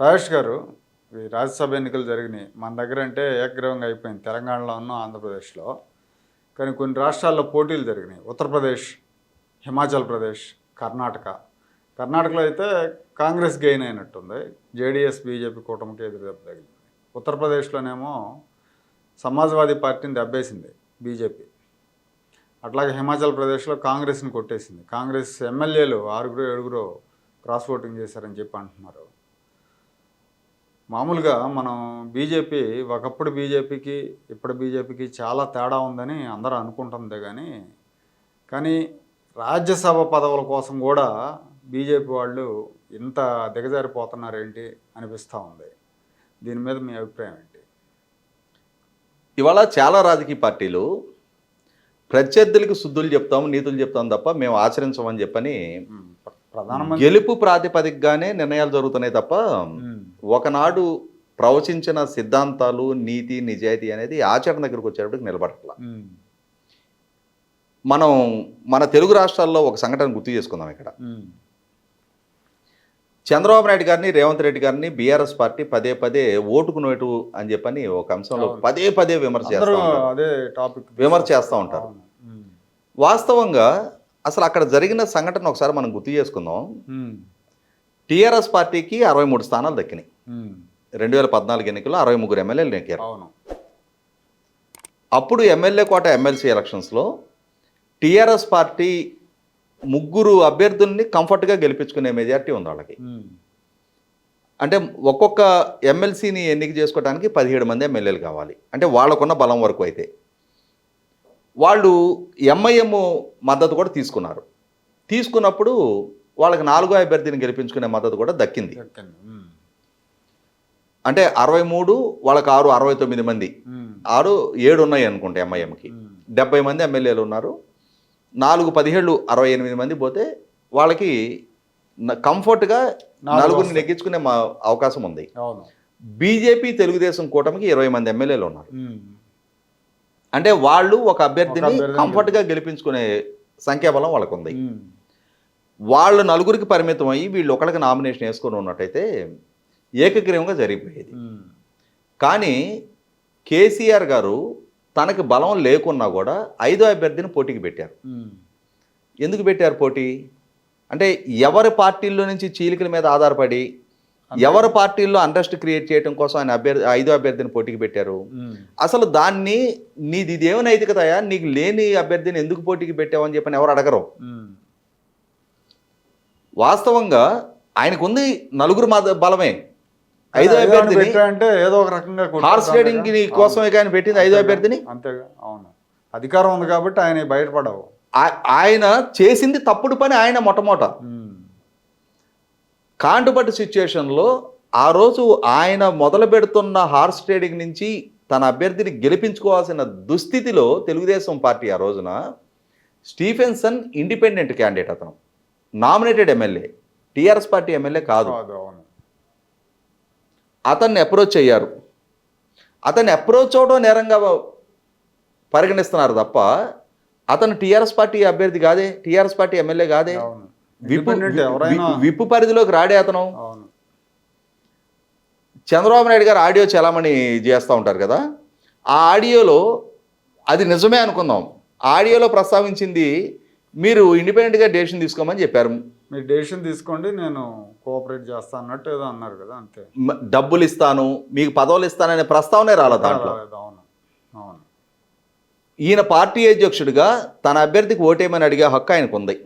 రాజేష్ గారు ఈ రాజ్యసభ ఎన్నికలు జరిగినాయి. మన దగ్గర అంటే ఏకగ్రవంగా అయిపోయింది. తెలంగాణలో ఉన్న ఆంధ్రప్రదేశ్లో. కానీ కొన్ని రాష్ట్రాల్లో పోటీలు జరిగినాయి. ఉత్తరప్రదేశ్ హిమాచల్ ప్రదేశ్ కర్ణాటక. కర్ణాటకలో అయితే కాంగ్రెస్ గెయిన్ అయినట్టుంది. జేడీఎస్ బీజేపీ కూటమికి ఎదురుదెబ్బ తగిలింది. ఉత్తరప్రదేశ్లోనేమో సమాజ్వాదీ పార్టీని దెబ్బేసింది బీజేపీ. అట్లాగే హిమాచల్ ప్రదేశ్లో కాంగ్రెస్ని కొట్టేసింది. కాంగ్రెస్ ఎమ్మెల్యేలు ఆరుగురు ఏడుగురు క్రాస్ ఓటింగ్ చేశారని చెప్పి అంటున్నారు. మామూలుగా మనం బీజేపీ ఒకప్పుడు బీజేపీకి ఇప్పుడు బీజేపీకి చాలా తేడా ఉందని అందరూ అనుకుంటుంది కానీ కానీ రాజ్యసభ పదవుల కోసం కూడా బీజేపీ వాళ్ళు ఇంత దిగజారిపోతున్నారేంటి అనిపిస్తూ ఉంది. దీని మీద మీ అభిప్రాయం ఏంటి? ఇవాళ చాలా రాజకీయ పార్టీలు ప్రత్యర్థులకు శుద్ధులు చెప్తాం నీతులు చెప్తాం తప్ప మేము ఆచరించమని చెప్పని ఉమ్, ప్ర- ప్రధానమంత్రి గెలుపు ప్రాతిపదికగానే నిర్ణయాలు జరుగుతున్నాయి తప్ప ఒకనాడు ప్రవచించిన సిద్ధాంతాలు నీతి నిజాయితీ అనేది ఆచరణ దగ్గరకు వచ్చేటప్పటికి నిలబడట్ల. మనం మన తెలుగు రాష్ట్రాల్లో ఒక సంఘటన గుర్తు చేసుకుందాం ఇక్కడ. చంద్రబాబు నాయుడు గారిని రేవంత్ రెడ్డి గారిని బీఆర్ఎస్ పార్టీ పదే పదే ఓటుకు నోటు అని చెప్పని ఒక అంశంలో. పదే పదే విమర్శ అదే టాపిక్ విమర్శ చేస్తూ ఉంటారు. వాస్తవంగా అసలు అక్కడ జరిగిన సంఘటన ఒకసారి మనం గుర్తు చేసుకుందాం. టీఆర్ఎస్ పార్టీకి అరవై మూడు స్థానాలు దక్కినాయి. రెండు వేల పద్నాలుగు ఎన్నికల్లో అరవై ముగ్గురు ఎమ్మెల్యేలు నెక్కారు అవును. అప్పుడు ఎమ్మెల్యే కోట ఎమ్మెల్సీ ఎలక్షన్స్లో టీఆర్ఎస్ పార్టీ ముగ్గురు అభ్యర్థుల్ని కంఫర్ట్గా గెలిపించుకునే మెజారిటీ ఉంది వాళ్ళకి. అంటే ఒక్కొక్క ఎమ్మెల్సీని ఎన్నిక చేసుకోవడానికి పదిహేడు మంది ఎమ్మెల్యేలు కావాలి. అంటే వాళ్ళకున్న బలం వరకు అయితే. వాళ్ళు ఎంఐఎం మద్దతు కూడా తీసుకున్నారు. తీసుకున్నప్పుడు వాళ్ళకి నాలుగో అభ్యర్థిని గెలిపించుకునే మద్దతు కూడా దక్కింది. అంటే అరవై మూడు వాళ్ళకి ఆరు అరవై తొమ్మిది మంది. ఆరు ఏడు ఉన్నాయి అనుకుంటే ఎంఐఎంకి డెబ్బై మంది ఎమ్మెల్యేలు ఉన్నారు. నాలుగు పదిహేళ్ళు అరవై ఎనిమిది మంది పోతే వాళ్ళకి కంఫర్ట్గా నాలుగు నలుగురిని. నెగ్గించుకునే మా అవకాశం ఉంది. బీజేపీ తెలుగుదేశం కూటమికి ఇరవై మంది ఎమ్మెల్యేలు ఉన్నారు. అంటే వాళ్ళు ఒక అభ్యర్థిని కంఫర్ట్గా గెలిపించుకునే సంఖ్యాబలం వాళ్ళకు ఉంది వాళ్ళు నలుగురికి పరిమితం అయ్యి వీళ్ళు ఒకరికి నామినేషన్ వేసుకొని ఉన్నట్టయితే ఏకగ్రీవంగా జరిగిపోయేది. కానీ కేసీఆర్ గారు తనకి బలం లేకున్నా కూడా ఐదో అభ్యర్థిని పోటీకి పెట్టారు. ఎందుకు పెట్టారు పోటీ? అంటే ఎవరి పార్టీల్లో నుంచి చీలికల మీద ఆధారపడి ఎవరి పార్టీల్లో అంట్రెస్ట్ క్రియేట్ చేయడం కోసం ఆయన అభ్యర్థి ఐదో అభ్యర్థిని పోటీకి పెట్టారు. అసలు దాన్ని నీది ఇదేమి నైతికతయా? నీకు లేని అభ్యర్థిని ఎందుకు పోటీకి పెట్టావని చెప్పని ఎవరు అడగరు. వాస్తవంగా ఆయనకు ఉంది నలుగురు బలమే. ఐదో అభ్యర్థిని పెట్టారంటే ఏదో ఒక రకంగా హార్స్ రైడింగ్? కోసమే కానీ పెట్టింది ఐదో? అభ్యర్థిని. అంతేగా అవును. అధికారం ఉంది కాబట్టి ఆయన బయటపడవు. ఆయన చేసింది తప్పుడు పని ఆయన మొట్టమొదట ఉమ్, కాంటుపట్టు సిచ్యుయేషన్లో ఆ రోజు ఆయన మొదలు పెడుతున్న హార్స్ ట్రేడింగ్ నుంచి తన అభ్యర్థిని గెలిపించుకోవాల్సిన దుస్థితిలో తెలుగుదేశం పార్టీ ఆ రోజున స్టీఫెన్సన్ ఇండిపెండెంట్ క్యాండిడేట్ అతను. Nominated MLA TRS party MLA కాదు. అతన్ని అప్రోచ్ అయ్యారు అతన్ని అప్రోచ్ అవడం నేరంగా పరిగణిస్తున్నారు తప్ప అతను టీఆర్ఎస్ పార్టీ అభ్యర్థి కాదే టీఆర్ఎస్ పార్టీ ఎమ్మెల్యే కాదే. విప్పు విప్పు పరిధిలోకి రాడే అతను. చంద్రబాబు నాయుడు గారు ఆడియో చలామణి చేస్తూ ఉంటారు కదా ఆ ఆడియోలో అది నిజమే అనుకుందాం. ఆడియోలో ప్రస్తావించింది మీరు ఇండిపెండెంట్గా డెసిషన్ తీసుకోమని చెప్పారు. మీరు డెసిషన్ తీసుకోండి నేను కోఆపరేట్ చేస్తా అన్నట్టు ఏదో అన్నారు కదా అంతే. డబ్బులు ఇస్తాను మీకు పదవులు ఇస్తాననే ప్రస్తావనే రాలేదు దాంట్లో? అవును అవును. ఈయన పార్టీ అధ్యక్షుడిగా తన అభ్యర్థికి ఓటేయమని అడిగే హక్కు ఆయనకు ఉంది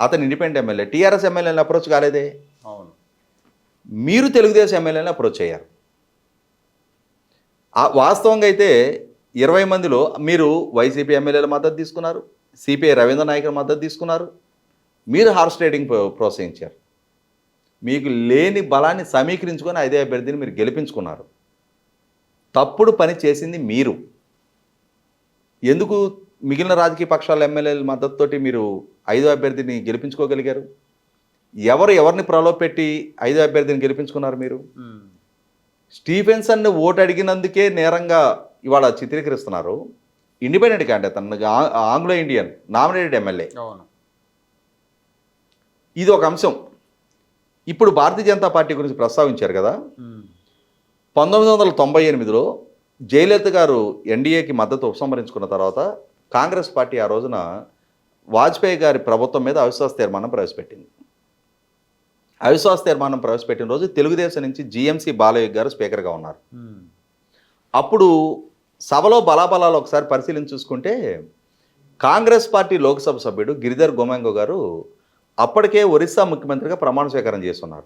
అతను ఇండిపెండెంట్ ఎమ్మెల్యే. టీఆర్ఎస్ ఎమ్మెల్యేని అప్రోచ్ కాలేదే? అవును. మీరు తెలుగుదేశం ఎమ్మెల్యేని అప్రోచ్ అయ్యారు ఆ వాస్తవంగా అయితే ఇరవై మందిలో మీరు వైసీపీ ఎమ్మెల్యేల మద్దతు తీసుకున్నారు. సిపిఐ రవీంద్ర నాయకుల మద్దతు తీసుకున్నారు. మీరు హార్స్ ట్రేడింగ్ ప్రో- ప్రోత్సహించారు. మీకు లేని బలాన్ని సమీకరించుకొని అదే అభ్యర్థిని మీరు గెలిపించుకున్నారు. తప్పుడు పని చేసింది మీరు. ఎందుకు మిగిలిన రాజకీయ పక్షాల ఎమ్మెల్యేల మద్దతుతోటి మీరు ఐదో అభ్యర్థిని గెలిపించుకోగలిగారు? ఎవరు ఎవరిని ప్రలోభపెట్టి ఐదో అభ్యర్థిని గెలిపించుకున్నారు మీరు? ఉమ్, స్టీఫెన్సన్ ఓటు అడిగినందుకే నేరంగా ఇవాళ చిత్రీకరిస్తున్నారు. ఇండిపెండెంట్ క్యాండిడేట్ తన ఆంగ్లో ఇండియన్ నామినేటెడ్ ఎమ్మెల్యే అవును. ఇది ఒక అంశం. ఇప్పుడు భారతీయ జనతా పార్టీ గురించి ప్రస్తావించారు కదా. పంతొమ్మిది వందల తొంభై ఎనిమిదిలో జయలలిత గారు ఎన్డీఏకి మద్దతు ఉపసంహరించుకున్న తర్వాత కాంగ్రెస్ పార్టీ ఆ రోజున వాజ్పేయి గారి ప్రభుత్వం మీద అవిశ్వాస తీర్మానం ప్రవేశపెట్టింది. అవిశ్వాస తీర్మానం ప్రవేశపెట్టిన రోజు తెలుగుదేశం నుంచి జిఎంసి బాలయ్య గారు స్పీకర్గా ఉన్నారు. అప్పుడు సభలో బలాబలాలు ఒకసారి పరిశీలించి చూసుకుంటే కాంగ్రెస్ పార్టీ లోక్సభ సభ్యుడు గిరిధర్ గోమాంగో గారు అప్పటికే ఒరిస్సా ముఖ్యమంత్రిగా ప్రమాణ స్వీకారం చేస్తున్నారు.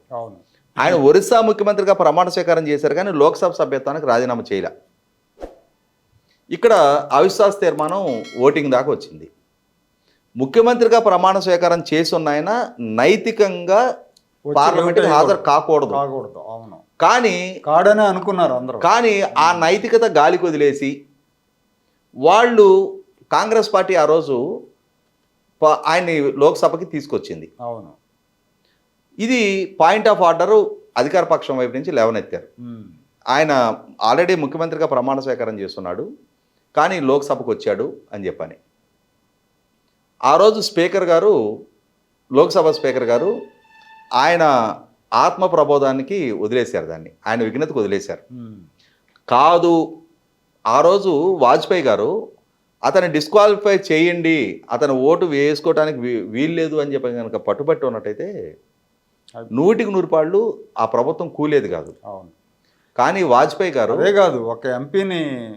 ఆయన ఒరిస్సా ముఖ్యమంత్రిగా ప్రమాణ స్వీకారం చేశారు కానీ లోక్సభ సభ్యత్వానికి రాజీనామా చేయలే. ఇక్కడ అవిశ్వాస తీర్మానం ఓటింగ్ దాకా వచ్చింది. ముఖ్యమంత్రిగా ప్రమాణ స్వీకారం చేసి ఉన్న ఆయన నైతికంగా ఓటు హాజరు. కాకూడదు. కాకూడదు. అవును. కానీ కాడనే అనుకున్నారు అందరూ. కానీ ఆ నైతికత గాలికి వదిలేసి వాళ్ళు కాంగ్రెస్ పార్టీ ఆ రోజు ఆయన్ని లోక్సభకి తీసుకొచ్చింది. అవును. ఇది పాయింట్ ఆఫ్ ఆర్డర్ అధికార పక్షం వైపు నుంచి లేవనెత్తారు. ఆయన ఆల్రెడీ ముఖ్యమంత్రిగా ప్రమాణ స్వీకారం చేస్తున్నాడు కానీ లోక్సభకు వచ్చాడు అని చెప్పని. ఆ రోజు స్పీకర్ గారు లోక్సభ స్పీకర్ గారు ఆయన ఆత్మ ప్రబోధానికి వదిలేశారు దాన్ని. ఆయన విఘ్నతకు వదిలేశారు. కాదు ఆ రోజు వాజ్పేయి గారు అతన్ని డిస్క్వాలిఫై చేయండి. అతను ఓటు వేసుకోవడానికి వీల్లేదు అని చెప్పి కనుక పట్టుబట్టి ఉన్నట్టయితే నూటికి నూరు పాళ్ళు ఆ ప్రభుత్వం కూలేది కాదు. అవును. కానీ వాజ్పేయి గారు అదే కాదు ఒక ఎంపీని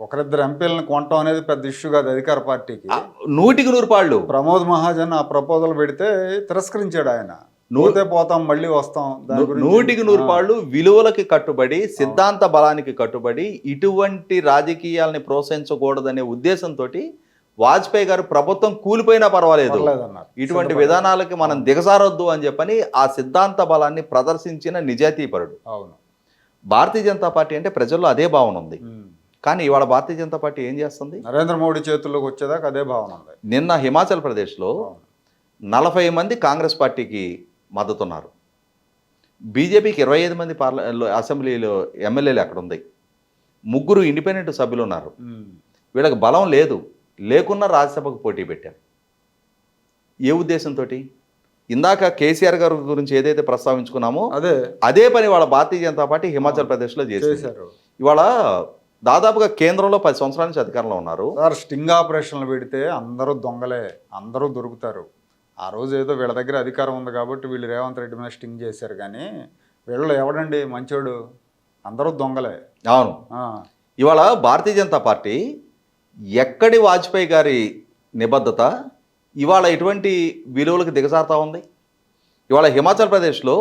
ఒకరిద్దరు ఎంపీలను కొనటం అనేది పెద్ద ఇష్యూ కాదు అధికార పార్టీకి. నూటికి నూరు పాళ్ళు. ప్రమోద్ మహాజన్ ఆ ప్రపోజల్ పెడితే తిరస్కరించాడు ఆయన. నూ- పోతే మళ్ళీ వస్తాం. నూటికి నూరు పాళ్ళు విలువలకి కట్టుబడి సిద్ధాంత బలానికి కట్టుబడి ఇటువంటి రాజకీయాల్ని ప్రోత్సహించకూడదనే ఉద్దేశంతో వాజ్పేయి గారు ప్రభుత్వం కూలిపోయినా పర్వాలేదు. ఇటువంటి విధానాలకి మనం దిగజారొద్దు అని చెప్పని ఆ సిద్ధాంత బలాన్ని ప్రదర్శించిన నిజాతీపరుడు అవును. భారతీయ జనతా పార్టీ అంటే ప్రజల్లో అదే భావన ఉంది. కానీ ఇవాళ భారతీయ జనతా పార్టీ ఏం చేస్తుంది? నరేంద్ర మోడీ చేతుల్లోకి వచ్చేదాకా అదే భావన ఉంది. నిన్న హిమాచల్ ప్రదేశ్లో. నలభై మంది కాంగ్రెస్ పార్టీకి మద్దతున్నారు. బీజేపీకి ఇరవై ఐదు మంది పార్ల అసెంబ్లీలో ఎమ్మెల్యేలు అక్కడ ఉంది ముగ్గురు ఇండిపెండెంట్ సభ్యులు ఉన్నారు. వీళ్ళకి బలం లేదు. లేకున్నా రాజ్యసభకు పోటీ పెట్టారు ఏ ఉద్దేశంతో ఇందాక కేసీఆర్ గారి గురించి ఏదైతే ప్రస్తావించుకున్నామో అదే. అదే పని వాళ్ళ భారతీయ జనతా పార్టీ హిమాచల్ ప్రదేశ్లో చేశారు. ఇవాళ దాదాపుగా కేంద్రంలో పది సంవత్సరాల నుంచి అధికారంలో ఉన్నారు. సార్ స్టింగ్ ఆపరేషన్లు పెడితే అందరూ దొంగలే. అందరూ దొరుకుతారు. ఆ రోజు ఏదో వీళ్ళ దగ్గర అధికారం ఉంది కాబట్టి వీళ్ళు రేవంత్ రెడ్డి మీద స్టింగ్ చేశారు కానీ వీళ్ళు ఎవడండి మంచోడు? అందరూ దొంగలే. అవును. ఇవాళ భారతీయ జనతా పార్టీ ఎక్కడి వాజ్పేయి గారి నిబద్ధత? ఇవాళ ఎటువంటి విలువలకు దిగజారుతా ఉంది? ఇవాళ హిమాచల్ ప్రదేశ్లో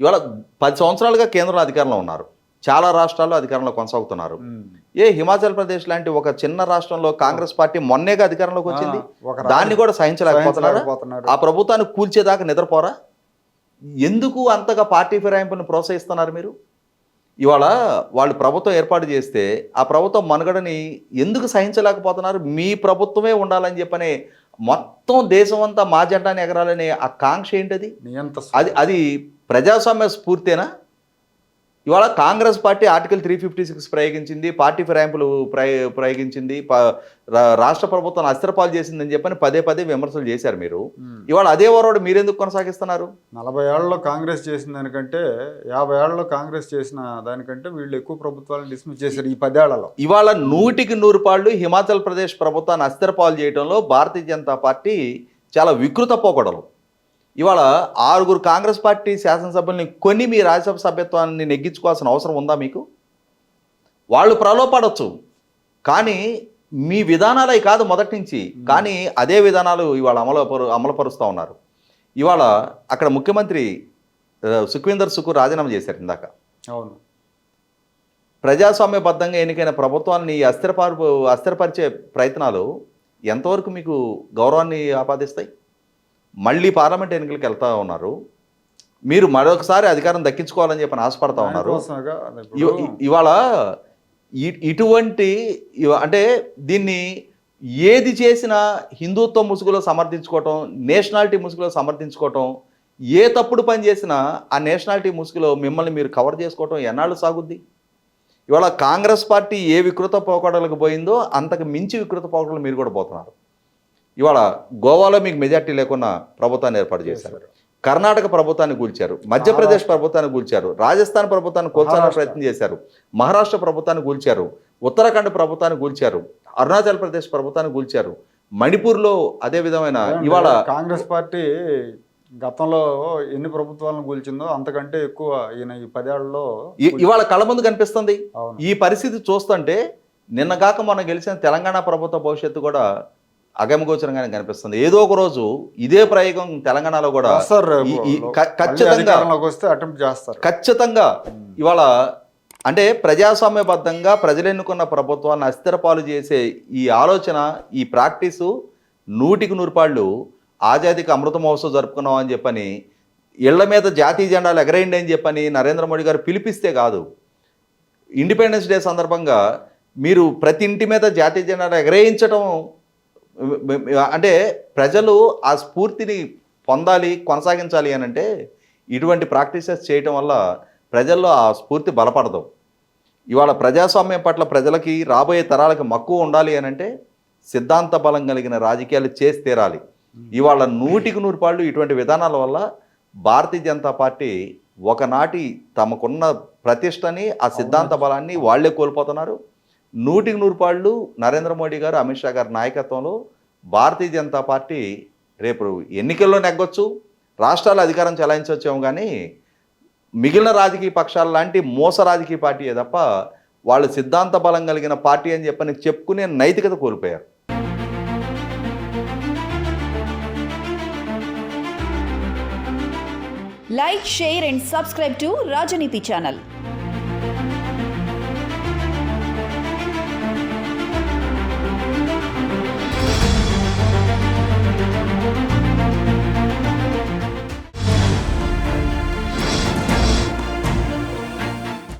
ఇవాళ పది సంవత్సరాలుగా కేంద్రంలో అధికారంలో ఉన్నారు. చాలా రాష్ట్రాల్లో అధికారంలో కొనసాగుతున్నారు. ఏ హిమాచల్ ప్రదేశ్ లాంటి ఒక చిన్న రాష్ట్రంలో కాంగ్రెస్ పార్టీ మొన్నేగా అధికారంలోకి వచ్చింది? దాన్ని కూడా సహించలేకపోతున్నారా. ఆ ప్రభుత్వాన్ని కూల్చేదాకా నిద్రపోరా? ఎందుకు అంతగా పార్టీ ఫిరాయింపును ప్రోత్సహిస్తున్నారు మీరు? ఇవాళ వాళ్ళు ప్రభుత్వం ఏర్పాటు చేస్తే ఆ ప్రభుత్వం మనుగడని ఎందుకు సహించలేకపోతున్నారు? మీ ప్రభుత్వమే ఉండాలని చెప్పని మొత్తం దేశం అంతా మా జెండాని ఎగరాలనే ఆ కాంక్ష ఏంటది? అది అది ప్రజాస్వామ్య స్ఫూర్తేనా? ఇవాళ Congress party article three fifty six ప్రయోగించింది party ఫిరాయింపులు ప్రయ ప్రయోగించింది రాష్ట్ర ప్రభుత్వం అస్థిరపాలు చేసిందని చెప్పని పదే పదే విమర్శలు చేశారు మీరు. ఇవాళ అదే ఓరోడు మీరెందుకు కొనసాగిస్తున్నారు? నలభై ఏళ్ళలో కాంగ్రెస్ చేసిన దానికంటే యాభై ఏళ్ళలో కాంగ్రెస్ చేసిన దానికంటే వీళ్ళు ఎక్కువ ప్రభుత్వాలను డిస్మిస్ చేశారు ఈ పదేళ్ళలో. ఇవాళ నూటికి నూరు పాళ్ళు హిమాచల్ ప్రదేశ్ ప్రభుత్వాన్ని అస్థిరపాలు చేయడంలో భారతీయ జనతా పార్టీ చాలా వికృత పోకడలు. ఇవాళ ఆరుగురు కాంగ్రెస్ పార్టీ శాసనసభ్యుల్ని కొని మీ రాజ్యసభ సభ్యత్వాన్ని నెగ్గించుకోవాల్సిన అవసరం ఉందా మీకు? వాళ్ళు ప్రలోపడవచ్చు కానీ మీ విధానాలు కాదు మొదటి నుంచి. కానీ అదే విధానాలు ఇవాళ అమలు పరు అమలుపరుస్తూ ఉన్నారు. ఇవాళ అక్కడ ముఖ్యమంత్రి సుఖ్వీందర్ సుఖ్ రాజీనామా చేశారు ఇందాక. అవును. ప్రజాస్వామ్యబద్ధంగా ఎన్నికైన ప్రభుత్వాన్ని అస్థిరపారు అస్థిరపరిచే ప్రయత్నాలు ఎంతవరకు మీకు గౌరవాన్ని ఆపాదిస్తాయి? మళ్ళీ పార్లమెంట్ ఎన్నికలకు వెళ్తా ఉన్నారు. మీరు మరొకసారి అధికారం దక్కించుకోవాలని చెప్పి ఆశపడతా ఉన్నారు. ఇవాళ ఇటువంటి అంటే దీన్ని ఏది చేసినా హిందుత్వ ముసుగులో సమర్థించుకోవటం నేషనాలిటీ ముసుగులో సమర్థించుకోవటం ఏ తప్పుడు పని చేసినా ఆ నేషనాలిటీ ముసుగులో మిమ్మల్ని మీరు కవర్ చేసుకోవటం ఎన్నాళ్ళు సాగుద్ది? ఇవాళ కాంగ్రెస్ పార్టీ ఏ వికృత పోకడలకు పోయిందో అంతకు మించి వికృత పోకడలు మీరు కూడా పోతున్నారు. ఇవాళ గోవాలో మీకు మెజార్టీ లేకుండా ప్రభుత్వాన్ని ఏర్పాటు చేశారు. కర్ణాటక ప్రభుత్వాన్ని కూల్చారు మధ్యప్రదేశ్ ప్రభుత్వాన్ని కూల్చారు రాజస్థాన్ ప్రభుత్వాన్ని కూల్చాలని. ప్రయత్నం చేశారు. మహారాష్ట్ర ప్రభుత్వాన్ని కూల్చారు ఉత్తరాఖండ్ ప్రభుత్వాన్ని కూల్చారు అరుణాచల్ ప్రదేశ్ ప్రభుత్వాన్ని కూల్చారు మణిపూర్లో అదే విధమైన ఇవాళ కాంగ్రెస్ పార్టీ గతంలో ఎన్ని ప్రభుత్వాలను కూల్చిందో అంతకంటే ఎక్కువ ఈయన ఈ పదేళ్ళలో ఇవాళ కళ్ళ ముందు కనిపిస్తుంది. ఈ పరిస్థితి చూస్తుంటే నిన్నగాక మొన్న గెలిచిన తెలంగాణ ప్రభుత్వ భవిష్యత్తు కూడా అగమగోచరంగానే కనిపిస్తుంది. ఏదో ఒక రోజు ఇదే ప్రయోగం తెలంగాణలో కూడా ఖచ్చితంగా చేస్తారు. ఖచ్చితంగా ఇవాళ అంటే ప్రజాస్వామ్యబద్ధంగా ప్రజలు ఎన్నుకున్న ప్రభుత్వాలను అస్థిరపాలు చేసే ఈ ఆలోచన ఈ ప్రాక్టీసు నూటికి నూరుపాళ్ళు ఆజాదీకి అమృత మహోత్సవం జరుపుకున్నాం అని చెప్పని ఇళ్ళ మీద జాతీయ జెండాలు ఎగరేయండి అని చెప్పని నరేంద్ర మోడీ గారు పిలిపిస్తే కాదు. ఇండిపెండెన్స్ డే సందర్భంగా మీరు ప్రతి ఇంటి మీద జాతీయ జెండాలు ఎగరేయించడం అంటే ప్రజలు ఆ స్ఫూర్తిని పొందాలి కొనసాగించాలి అని అంటే ఇటువంటి ప్రాక్టీసెస్ చేయటం వల్ల ప్రజల్లో ఆ స్ఫూర్తి బలపడదు. ఇవాళ ప్రజాస్వామ్యం పట్ల ప్రజలకి రాబోయే తరాలకు మక్కువ ఉండాలి అని అంటే సిద్ధాంత బలం కలిగిన రాజకీయాలు చేసి తీరాలి. ఇవాళ నూటికి నూరు పాళ్ళు ఇటువంటి విధానాల వల్ల భారతీయ జనతా పార్టీ ఒకనాటి తమకున్న ప్రతిష్టని ఆ సిద్ధాంత బలాన్ని వాళ్ళే కోల్పోతున్నారు. నూటికి నూరు పాళ్ళు నరేంద్ర మోడీ గారు అమిత్ షా గారి నాయకత్వంలో భారతీయ జనతా పార్టీ రేపు ఎన్నికల్లో నెగ్గొచ్చు. రాష్ట్రాలు అధికారం చెలాయించవచ్చేమో కానీ మిగిలిన రాజకీయ పక్షాల లాంటి మోస రాజకీయ పార్టీయే తప్ప వాళ్ళు సిద్ధాంత బలం కలిగిన పార్టీ అని చెప్పని చెప్పుకునే నైతికత కోల్పోయారు. Like share and subscribe to Rajaneethi channel